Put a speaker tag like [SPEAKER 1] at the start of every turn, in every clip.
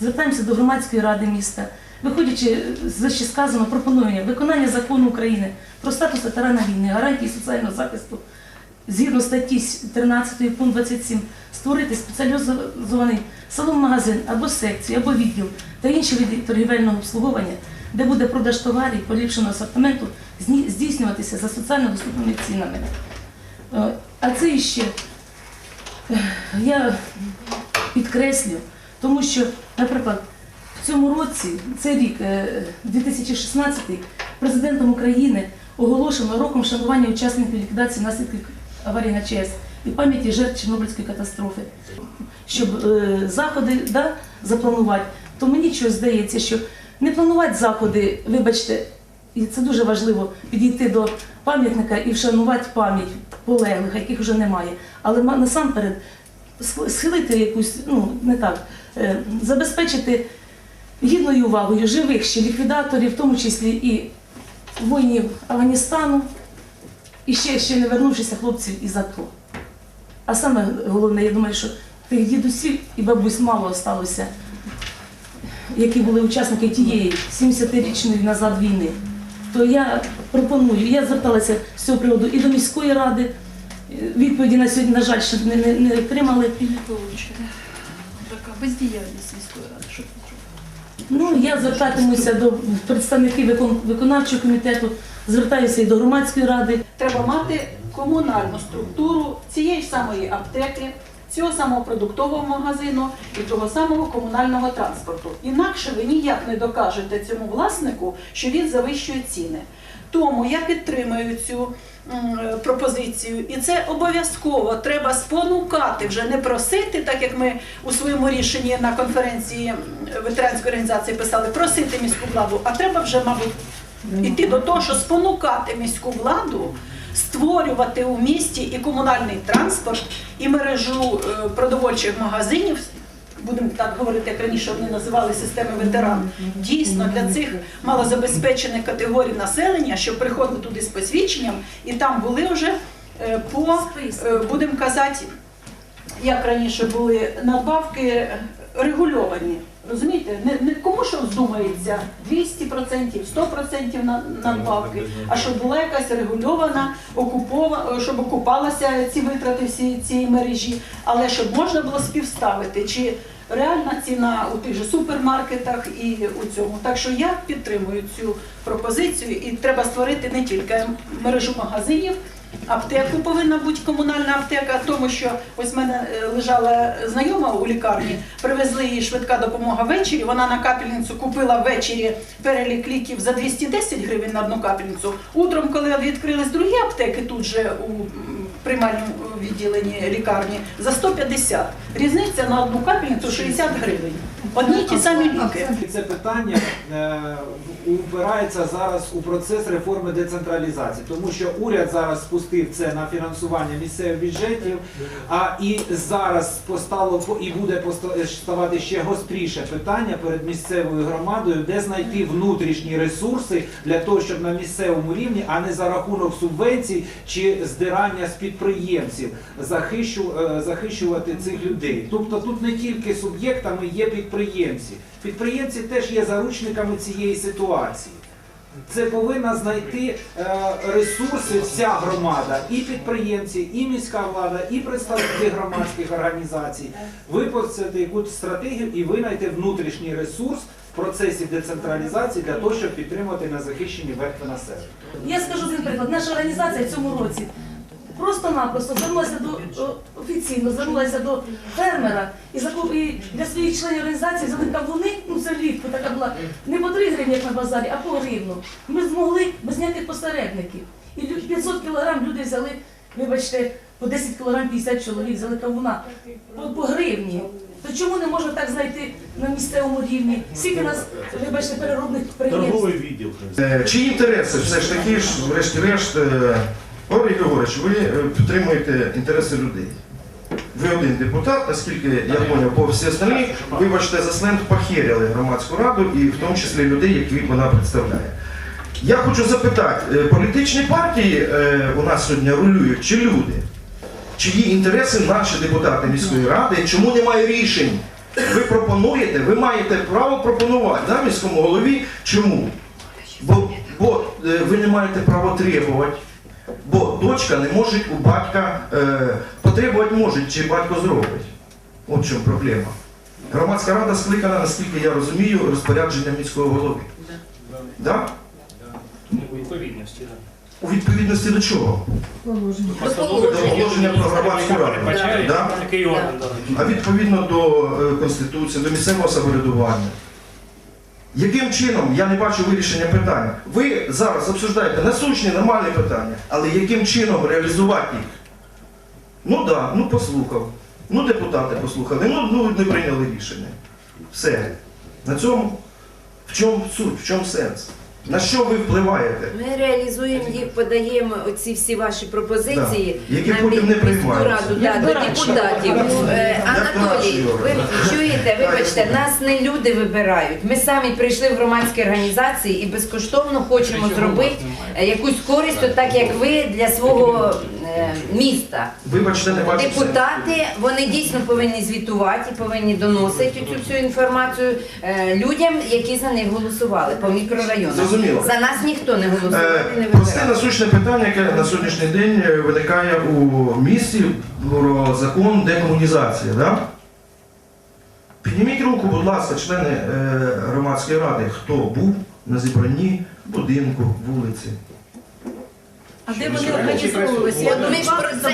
[SPEAKER 1] звертаємося до громадської ради міста. Виходячи з вище сказано, пропонуємо виконання закону України про статус ветерана війни, гарантії соціального захисту згідно статті 13 пункт 27 створити спеціалізований салон-магазин або секцію, або відділ та інші види торгівельного обслуговування, де буде продаж товарів поліпшеного асортименту здійснюватися за соціально доступними цінами. Е, А це іще е, я підкреслю, тому що, наприклад, в цьому році, цей рік, е, 2016, президентом України оголошено роком шанування учасників ліквідації наслідків аварії на ЧАЕС і пам'яті жертв Чорнобильської катастрофи. Щоб е, заходи да, запланувати, то мені щось здається, що не планувати заходи, вибачте, і це дуже важливо підійти до пам'ятника і вшанувати пам'ять полеглих, яких вже немає. Але насамперед схилити якусь, ну не так, е, забезпечити гідною увагою живих ще ліквідаторів, в тому числі і воїнів Афганістану, і ще, ще не вернувшися хлопців із АТО. А саме головне, я думаю, що тих дідусів і бабусь мало осталося, які були учасники тієї 70-річної назад війни. То я пропоную, я зверталася з цього приводу і до міської ради. Відповіді на сьогодні, на жаль, ще не, не, не отримали.
[SPEAKER 2] І не получено. Така бездіяльність міської ради. Що?
[SPEAKER 1] Ну, я звертатимуся до представників викон- виконавчого комітету, звертаюся і до громадської ради.
[SPEAKER 3] Треба мати комунальну структуру цієї ж самої аптеки, цього самого продуктового магазину і того самого комунального транспорту. Інакше ви ніяк не докажете цьому власнику, що він завищує ціни. Тому я підтримую цю пропозицію, і це обов'язково треба спонукати, вже не просити, так як ми у своєму рішенні на конференції ветеранської організації писали, просити міську владу, а треба вже, мабуть, іти до того, що спонукати міську владу створювати у місті і комунальний транспорт, і мережу е, продовольчих магазинів. Будемо так говорити, як раніше вони називали системи ветеран. Дійсно для цих малозабезпечених категорій населення, що приходили туди з посвідченням, і там були вже е, по е, будемо казати, як раніше були надбавки регульовані. Розумієте, не, не кому що здумається 200%, 100% на- надбавки, а щоб була якась регульована, окупована, щоб окупалася ці витрати всі цієї мережі, але щоб можна було співставити, чи реальна ціна у тих же супермаркетах і у цьому. Так що я підтримую цю пропозицію, і треба створити не тільки мережу магазинів. Аптеку повинна бути комунальна аптека, тому що ось в мене е, лежала знайома у лікарні, привезли їй швидка допомога ввечері. Вона на капельницю купила ввечері перелік ліків за 210 гривень на одну капельницю. Утром, коли відкрились другі аптеки, тут же у приймальному відділенні лікарні за 150. Різниця на одну капельницю 60 гривень. Одні ті самі ліки.
[SPEAKER 4] Це питання е, впирається зараз у процес реформи децентралізації, тому що уряд зараз спустив це на фінансування місцевих бюджетів, а і зараз постало по- і буде поста- ставати ще гостріше питання перед місцевою громадою, де знайти внутрішні ресурси для того, щоб на місцевому рівні, а не за рахунок субвенцій чи здирання з підприємців е, захищувати цих людей. Тобто тут не тільки суб'єктами є підприємці. Підприємці теж є заручниками цієї ситуації. Це повинна знайти е, ресурси вся громада, і підприємці, і міська влада, і представники громадських організацій. Випустити якусь стратегію і винайти внутрішній ресурс в процесі децентралізації для того, щоб підтримати незахищені верстви населення.
[SPEAKER 1] Я скажу один приклад. Наша організація в цьому році просто-напросто звернулася до офіційно звернулася до фермера і для своїх членів організації взяли кавуни, ну це влітку така була не по 3 гривні, як на базарі, а по гривну. Ми змогли без ніяких посередників. І лю- 500 кілограм люди взяли, вибачте, по 10 кілограм 50 чоловік взяли кавуна по, по гривні. То чому не можна так знайти на місцевому рівні? Скільки нас, вибачте, переробних підприємств?
[SPEAKER 5] Торговий відділ.
[SPEAKER 6] Е, Чиї інтереси все ж таки ж, врешті-решт, Павло Григорович, ви е, підтримуєте інтереси людей. Ви один депутат, наскільки я зрозумів, по всі остальні, вибачте, за сленг похеряли громадську раду і в тому числі людей, яких вона представляє. Я хочу запитати, е, політичні партії е, у нас сьогодні рулюють чи люди? Чиї інтереси наші депутати міської ради, чому немає рішень Ви пропонуєте, ви маєте право пропонувати да, міському голові. Чому? Бо, бо ви не маєте права требувати. Бо дочка не може у батька е, потребувати може, чи батько зробить. От в чому проблема. Громадська рада скликана, наскільки я розумію, розпорядженням міського голови. Да?
[SPEAKER 5] Ну, у відповідності, так.
[SPEAKER 6] У відповідності до чого?
[SPEAKER 5] Постанови
[SPEAKER 6] До положення про громадську раду. Да?
[SPEAKER 5] такий орган. да.
[SPEAKER 6] А відповідно до е, Конституції, до місцевого самоврядування. Яким чином я не бачу вирішення питання? Ви зараз обсуждаєте насущні, нормальні питання, але яким чином реалізувати їх? Ну так, да, ну послухав. Ну депутати послухали, ну, ну не прийняли рішення. Все. На цьому в чому суть, в чому сенс? На що ви впливаєте?
[SPEAKER 7] Ми реалізуємо їх, подаємо оці всі ваші пропозиції
[SPEAKER 6] Да. Які
[SPEAKER 7] на
[SPEAKER 6] потім не
[SPEAKER 7] міську
[SPEAKER 6] приймаються.
[SPEAKER 7] раду, да, до депутатів. Е, Анатолій, ви чуєте, вибачте, нас не люди вибирають. Ми самі прийшли в громадські організації і безкоштовно хочемо зробити е, якусь користь, от так як ви для свого міста.
[SPEAKER 6] Вибачте, не бачу.
[SPEAKER 7] Депутати вони дійсно повинні звітувати, повинні доносити цю всю інформацію е, людям, які за них голосували по мікрорайонах.
[SPEAKER 6] Зрозуміло.
[SPEAKER 7] За нас ніхто не голосував і не
[SPEAKER 6] Е, Просте
[SPEAKER 7] вибирав.
[SPEAKER 6] насущне питання, яке на сьогоднішній день е, виникає у місті про закон декомунізації. Да? Підніміть руку, будь ласка, члени е, громадської ради, хто був на зібранні будинку, вулиці.
[SPEAKER 2] А де вони організовувалися? Я
[SPEAKER 7] От ми ж про це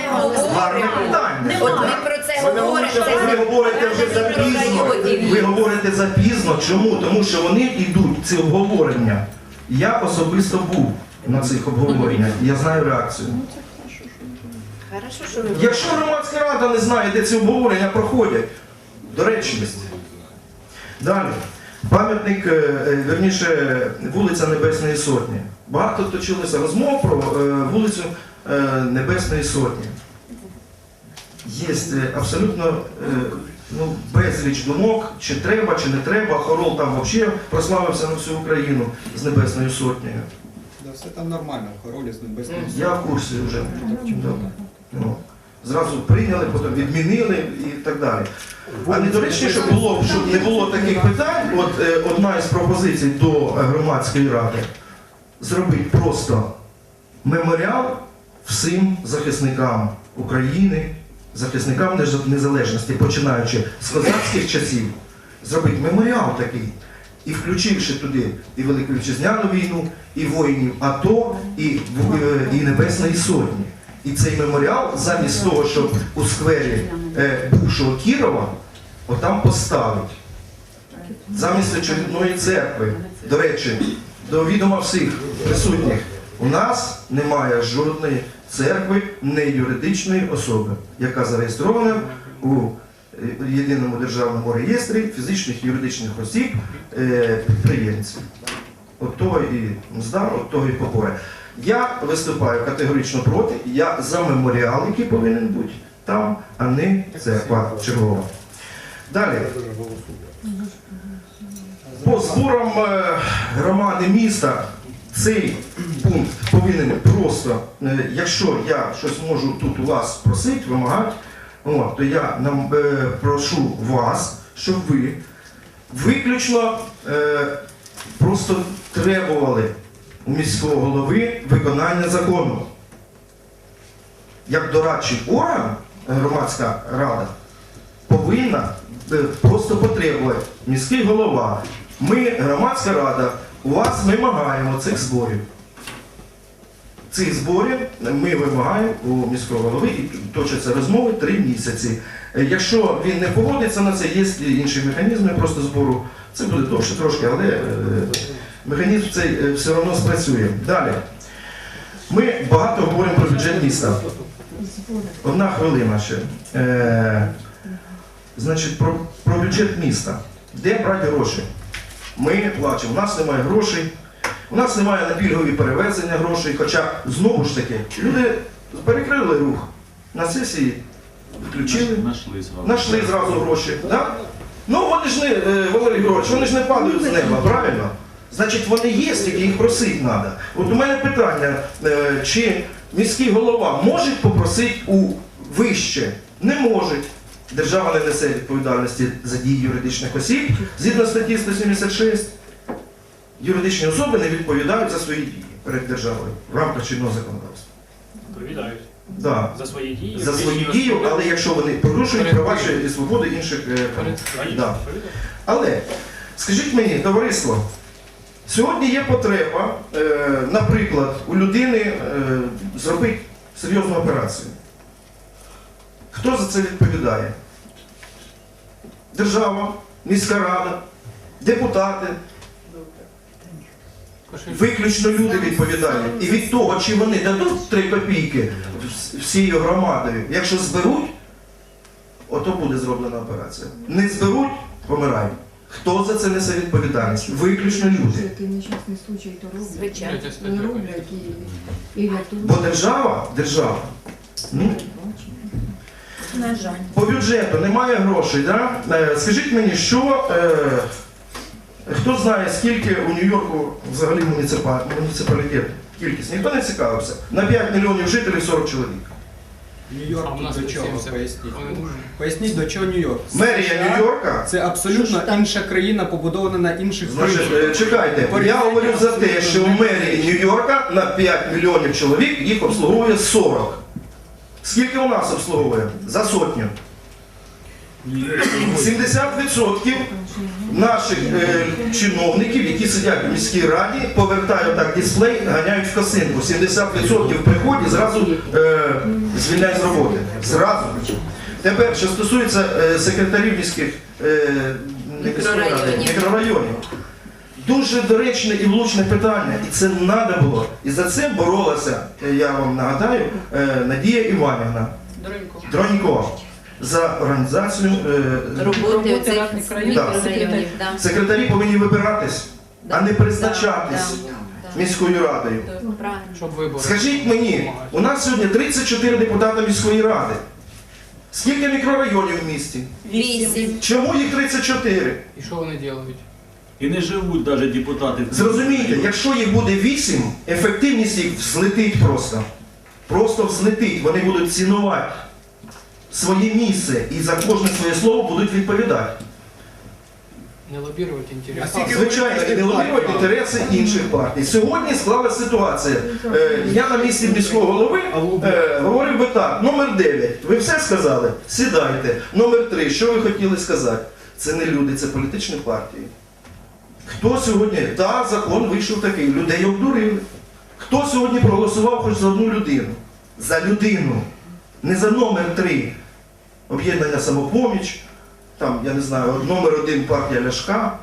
[SPEAKER 6] Гарне
[SPEAKER 7] говоримо.
[SPEAKER 6] питання.
[SPEAKER 7] От ми про це говоримо. Це
[SPEAKER 6] Ви говорите вже запізно. Ви говорите запізно. Чому? Тому що вони йдуть, ці обговорення. Я особисто був на цих обговореннях. Я знаю реакцію.
[SPEAKER 7] Хорошо, що ви
[SPEAKER 6] Якщо громадська рада не знає, де ці обговорення проходять, доречність. Далі. Пам'ятник, е, е, верніше, вулиця Небесної Сотні. Багато точилося розмов про е, вулицю Небесної Сотні. Є абсолютно ну, безліч думок, чи треба, чи не треба. Хорол там взагалі прославився на всю Україну з Небесною Сотнею.
[SPEAKER 8] Да, все там нормально, в хоролі з небесним.
[SPEAKER 6] Я в курсі вже. Ну, зразу прийняли, потім відмінили і так далі. А недоречніше було, б, щоб не було таких питань, от е, одна із пропозицій до громадської ради зробити просто меморіал всім захисникам України, захисникам незалежності, починаючи з козацьких часів, зробити меморіал такий. І включивши туди і Велику Вітчизняну війну, і воїнів АТО, і, е, і Небесної Сотні. І цей меморіал, замість того, щоб у сквері е, бувшого Кірова, отам поставить. Замість очередної церкви. До речі, до відома всіх присутніх, у нас немає жодної церкви не юридичної особи, яка зареєстрована у е, єдиному державному реєстрі фізичних і юридичних осіб е, підприємців. От того і мзда, от того і побоя. Я виступаю категорично проти, я за меморіал, який повинен бути там, а не церква чергова. Далі. По зборам е, громади міста цей пункт повинен просто, е, якщо я щось можу тут у вас просити, вимагати, то я нам е, прошу вас, щоб ви виключно просто требували у міського голови виконання закону. Як дорадчий орган, громадська рада, повинна е, просто потребувати міський голова. Ми, громадська рада, у вас вимагаємо цих зборів. Цих зборів ми вимагаємо у міського голови і точаться розмови три місяці. Е, Якщо він не погодиться на це, є інші механізми просто збору. Це буде довше трошки, але е, механізм цей е, все одно спрацює. Далі. Ми багато говоримо про бюджет міста. Одна хвилина ще. Е, значить, про, про бюджет міста. Де брати гроші? Ми плачемо. У нас немає грошей. У нас немає на пільгові перевезення грошей. Хоча, знову ж таки, люди перекрили рух. На сесії включили, знайшли зразу гроші. Да? Ну вони ж не, е, Валерій Григорович, вони ж не падають з неба, правильно? Значить, вони є, тільки їх просити треба. От у мене питання, е, чи міський голова може попросити у вище? Не може. Держава не несе відповідальності за дії юридичних осіб. Згідно статті 176, юридичні особи не відповідають за свої дії перед державою в рамках чинного законодавства.
[SPEAKER 5] Відповідають.
[SPEAKER 6] Да.
[SPEAKER 5] За свої дії.
[SPEAKER 6] За свої дії,
[SPEAKER 5] особи
[SPEAKER 6] але якщо вони порушують права чи свободи інших. е,
[SPEAKER 5] перед-
[SPEAKER 6] Да. Але скажіть мені, товариство, сьогодні є потреба, е, наприклад, у людини е, зробити серйозну операцію. Хто за це відповідає? Держава, міська рада, депутати. Виключно люди відповідають. І від того, чи вони дадуть 3 копійки вс- всією громадою, якщо зберуть, ото буде зроблена операція. Не зберуть, помирають. Хто за це несе відповідальність? Виключно люди.
[SPEAKER 7] Звичайно.
[SPEAKER 6] Бо держава, держава, ну,
[SPEAKER 7] На жаль.
[SPEAKER 6] по бюджету немає грошей. Да? Е, Скажіть мені, що е, хто знає, скільки у Нью-Йорку взагалі муніципа- муніципалітет? Кількість? Ніхто не цікавився. На 5 мільйонів жителів 40 чоловік.
[SPEAKER 8] Нью-Йорк
[SPEAKER 5] А нас
[SPEAKER 8] до чого?
[SPEAKER 5] 70.
[SPEAKER 8] Поясніть.
[SPEAKER 5] Вони.
[SPEAKER 8] Поясніть, до чого Нью-Йорк?
[SPEAKER 6] Мерія
[SPEAKER 8] США
[SPEAKER 6] Нью-Йорка.
[SPEAKER 8] Це абсолютно інша країна, побудована на інших
[SPEAKER 6] Значить,
[SPEAKER 8] принципах.
[SPEAKER 6] е, чекайте, я говорю за те, що в мерії Нью-Йорка на 5 мільйонів чоловік їх обслуговує 40. Скільки у нас обслуговує? За сотню. 70% наших е, чиновників, які сидять в міській раді, повертають так дисплей, ганяють в косинку. 70% приходять, зразу е, звільняють з роботи. Зразу. Тепер, що стосується е, секретарів міських е,
[SPEAKER 7] Мікрорайонів.
[SPEAKER 6] мікрорайонів. Дуже доречне і влучне питання, і це треба було. І за це боролася, е, я вам нагадаю, е, Надія Іванівна
[SPEAKER 2] Доренько.
[SPEAKER 6] За організацію. е,
[SPEAKER 7] Роботи
[SPEAKER 3] рад мікрорайонів,
[SPEAKER 7] да.
[SPEAKER 6] Секретарі повинні вибиратись, а не призначатись
[SPEAKER 7] Да,
[SPEAKER 6] міською радою.
[SPEAKER 7] да.
[SPEAKER 5] Щоб вибори.
[SPEAKER 6] Скажіть мені, у нас сьогодні 34 депутата міської ради. Скільки мікрорайонів в місті?
[SPEAKER 7] Вісім.
[SPEAKER 6] Чому їх 34?
[SPEAKER 5] І що вони роблять?
[SPEAKER 9] І не живуть навіть депутати.
[SPEAKER 6] Зрозумійте, якщо їх буде 8, ефективність їх взлетить просто. Просто взлетить. Вони будуть цінувати своє місце і за кожне своє слово будуть відповідати.
[SPEAKER 5] Не лоббувати
[SPEAKER 8] А
[SPEAKER 5] інтереси.
[SPEAKER 6] Звичайно, не лобіювати інтереси інших партій. Сьогодні склалася ситуація. Е, я на місці міського голови е, говорив би так, номер 9. Ви все сказали? Сідайте. Номер 3. Що ви хотіли сказати? Це не люди, це політичні партії. Хто сьогодні? Так, закон вийшов такий, людей обдурили. Хто сьогодні проголосував хоч за одну людину? За людину. Не за номер 3. Об'єднання самопоміч, там, я не знаю, номер один партія Ляшка.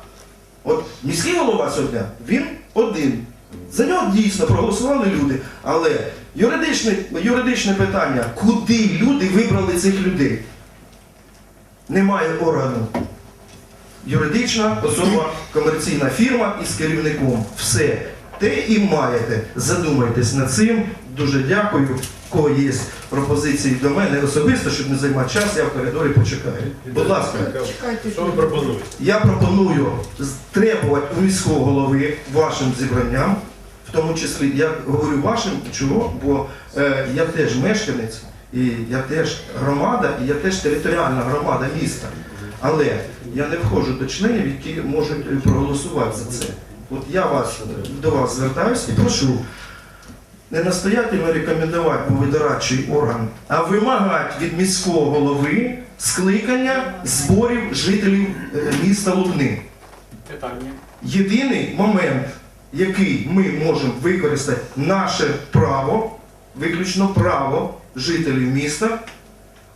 [SPEAKER 6] От міський голова сьогодні, він один. За нього дійсно проголосували люди. Але юридичне, юридичне питання, куди люди вибрали цих людей? Немає органу. Юридична особа, комерційна фірма із керівником. Все. Те і маєте. Задумайтесь над цим. Дуже дякую. В Кого є пропозиції до мене особисто, щоб не займати час, я в коридорі почекаю. Будь ласка.
[SPEAKER 9] Що ви пропонуєте?
[SPEAKER 6] Я пропоную требувати у міського голови вашим зібранням, в тому числі я говорю вашим, чого, бо е, я теж мешканець, і я теж громада, і я теж територіальна громада міста. Але я не входжу до членів, які можуть проголосувати за це. От я вас до вас звертаюся і прошу не настоятельно рекомендувати, бо ви дорадчий орган, а вимагати від міського голови скликання зборів жителів е, міста Лубни.
[SPEAKER 5] Питання.
[SPEAKER 6] Єдиний момент, який ми можемо використати наше право, виключно право жителів міста,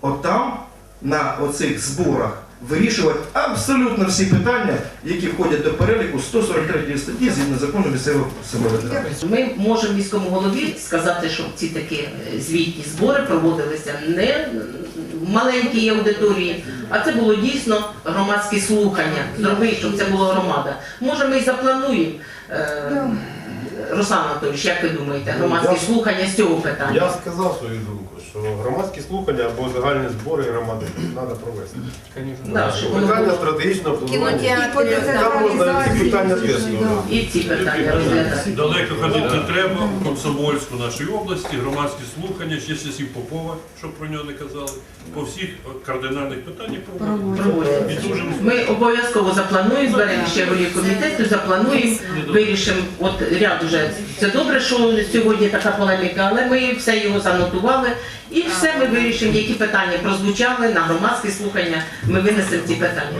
[SPEAKER 6] отам, на оцих зборах, вирішувати абсолютно всі питання, які входять до переліку 143 статті згідно закону місцевого самоврядування.
[SPEAKER 1] Ми можемо міському голові сказати, щоб ці такі е, звітні збори проводилися не в маленькій аудиторії, а це було дійсно громадські слухання. Зробити, щоб це була громада. Може, ми і заплануємо. е,
[SPEAKER 10] Руслан Анатолійович, як ви думаєте, громадські
[SPEAKER 11] Я-
[SPEAKER 10] слухання з цього питання?
[SPEAKER 11] Я сказав свою думку, що громадські слухання або загальні збори громади треба провести.
[SPEAKER 5] Конечно.
[SPEAKER 10] Да, щоб
[SPEAKER 11] Питання
[SPEAKER 10] було.
[SPEAKER 11] стратегічного планування. Там можна ці питання зв'язку.
[SPEAKER 10] І ці питання розглядати.
[SPEAKER 9] Далеко ходити не треба. В Комсомольську нашій області громадські слухання ще з часів Попова, щоб про нього не казали, по всіх кардинальних питаннях проводять.
[SPEAKER 10] Проводять.
[SPEAKER 9] І дуже
[SPEAKER 10] Ми обов'язково заплануємо, зберемо ще голів комітету, заплануємо, вирішимо. От ряд уже це добре, що сьогодні така полеміка, але ми все його занотували і все ми вирішимо, які питання прозвучали на громадські слухання. Ми винесемо ці питання.